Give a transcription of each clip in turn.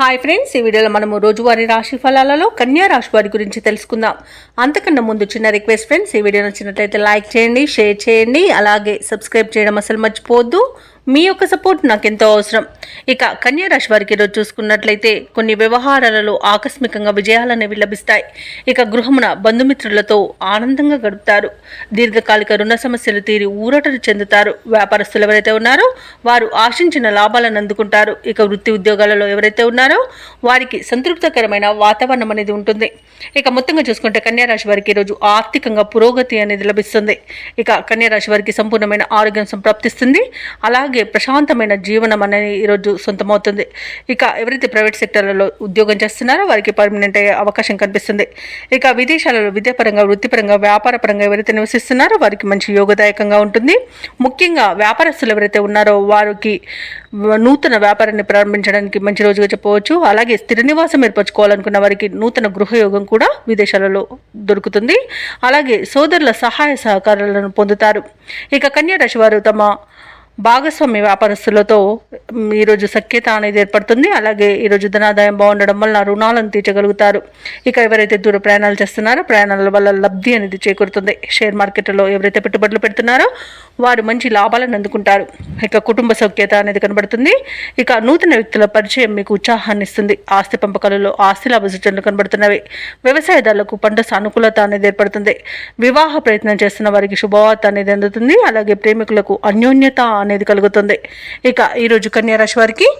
Hi friends ఈ వీడియోలో మనము రోజువారీ రాశి ఫలాలలో కన్యా రాశి వారి గురించి తెలుసుకుందాం. అంతకన్నా ముందు చిన్న రిక్వెస్ట్ ఫ్రెండ్స్ ఈ వీడియో నచ్చినట్లయితే లైక్ చేయండి షేర్ చేయండి అలాగే సబ్స్క్రైబ్ చేయడం అసలు మర్చిపోవద్దు. మీ యొక్క సపోర్ట్ నాకు ఎంతో అవసరం. ఇక కన్యా రాశి వారికి ఈరోజు చూసుకున్నట్లయితే కొన్ని వ్యవహారాలలో ఆకస్మికంగా విజయాలు అనేవి లభిస్తాయి. ఇక గృహమున బంధుమిత్రులతో ఆనందంగా గడుపుతారు. దీర్ఘకాలిక రుణ సమస్యలు తీరి ఊరటలు చెందుతారు. వ్యాపారస్తులు ఎవరైతే ఉన్నారో వారు ఆశించిన లాభాలను అందుకుంటారు. ఇక వృత్తి ఉద్యోగాలలో ఎవరైతే ఉన్నారో వారికి సంతృప్తికరమైన వాతావరణం అనేది ఉంటుంది. ఇక మొత్తంగా చూసుకుంటే కన్యా రాశి వారికి ఈరోజు ఆర్థికంగా పురోగతి అనేది లభిస్తుంది. ఇక కన్యారాశి వారికి సంపూర్ణమైన ఆరోగ్యం సంప్రాప్తిస్తుంది అలాగే ప్రశాంతమైన జీవనం అనేది ఈరోజు సొంతమవుతుంది. ఇక ఎవరైతే ప్రైవేట్ సెక్టర్లలో ఉద్యోగం చేస్తున్నారో వారికి పర్మనెంట్ అయ్యే అవకాశం కనిపిస్తుంది. ఇక విదేశాలలో విద్యాపరంగా వృత్తిపరంగా వ్యాపారపరంగా ఎవరైతే నివసిస్తున్నారో వారికి మంచి యోగదాయకంగా ఉంటుంది. ముఖ్యంగా వ్యాపారస్తులు ఎవరైతే ఉన్నారో వారికి నూతన వ్యాపారాన్ని ప్రారంభించడానికి మంచి రోజుగా చెప్పవచ్చు. అలాగే స్థిర నివాసం ఏర్పరచుకోవాలనుకున్న వారికి నూతన గృహయోగం కూడా విదేశాలలో దొరుకుతుంది. అలాగే సోదరుల సహాయ సహకారాలను పొందుతారు. ఇక కన్యా రాశి వారు తమ భాగస్వామి వ్యాపారస్తులతో ఈరోజు సఖ్యత అనేది ఏర్పడుతుంది. అలాగే ఈరోజు ధనాదాయం బాగుండడం వల్ల రుణాలను తీర్చగలుగుతారు. ఇక ఎవరైతే దూర ప్రయాణాలు చేస్తున్నారో ప్రయాణాల వల్ల లబ్ధి అనేది చేకూరుతుంది. షేర్ మార్కెట్లో ఎవరైతే పెట్టుబడులు పెడుతున్నారో వారు మంచి లాభాలను అందుకుంటారు. ఇక కుటుంబ సఖ్యత అనేది కనబడుతుంది. ఇక నూతన వ్యక్తుల పరిచయం మీకు ఉత్సాహాన్ని ఇస్తుంది. ఆస్తి పంపకాలలో ఆస్తి లాభ సూచనలు కనబడుతున్నవి. వ్యవసాయదారులకు పంట సానుకూలత అనేది ఏర్పడుతుంది. వివాహ ప్రయత్నం చేస్తున్న వారికి శుభవార్త అనేది అందుతుంది. అలాగే ప్రేమికులకు అన్యోన్యత అనేది కలుగుతుంది. ఇక ఈరోజు కన్యా రాశి వారికి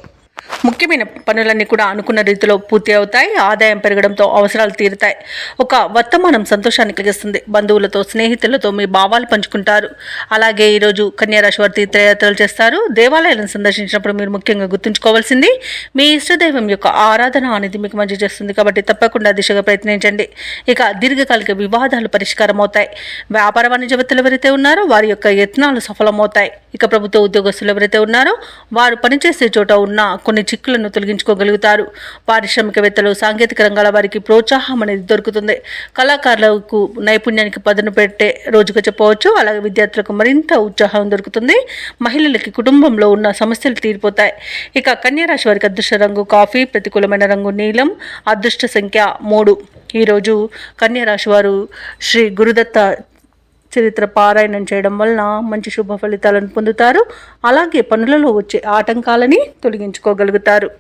ముఖ్యమైన పనులన్నీ కూడా అనుకున్న రీతిలో పూర్తి అవుతాయి. ఆదాయం పెరగడంతో అవసరాలు తీరుతాయి. ఒక వర్తమానం సంతోషాన్ని కలిగిస్తుంది. బంధువులతో స్నేహితులతో మీ భావాలు పంచుకుంటారు. అలాగే ఈరోజు కన్యారాశి వారి తీర్థయాత్రలు చేస్తారు. దేవాలయాలను సందర్శించినప్పుడు మీరు ముఖ్యంగా గుర్తుంచుకోవాల్సింది మీ ఇష్టదైవం యొక్క ఆరాధన అనేది మీకు మంచి చేస్తుంది. కాబట్టి తప్పకుండా దిశగా ప్రయత్నించండి. ఇక దీర్ఘకాలిక వివాదాలు పరిష్కారం అవుతాయి వ్యాపార వాణిజ్యవేత్తలు ఎవరైతే ఉన్నారో వారి యొక్క యత్నాలు సఫలమవుతాయి. ఇక ప్రభుత్వ ఉద్యోగస్తులు ఎవరైతే ఉన్నారో వారు పనిచేసే చోట ఉన్న కొన్ని చిక్కులను తొలగించుకోగలుగుతారు. పారిశ్రామికవేత్తలు సాంకేతిక రంగాల వారికి ప్రోత్సాహం అనేది దొరుకుతుంది. కళాకారులకు నైపుణ్యానికి పదును పెట్టే రోజుగా చెప్పవచ్చు. అలాగే విద్యార్థులకు మరింత ఉత్సాహం దొరుకుతుంది. మహిళలకి కుటుంబంలో ఉన్న సమస్యలు తీరిపోతాయి. ఇక కన్యారాశి వారికి అదృష్ట రంగు కాఫీ ప్రతికూలమైన రంగు నీలం అదృష్ట సంఖ్య మూడు. ఈరోజు కన్యారాశి వారు శ్రీ గురుదత్త చరిత్ర పారాయణం చేయడం వలన మంచి శుభ ఫలితాలను పొందుతారు. అలాగే పనులలో వచ్చే ఆటంకాలని తొలగించుకోగలుగుతారు.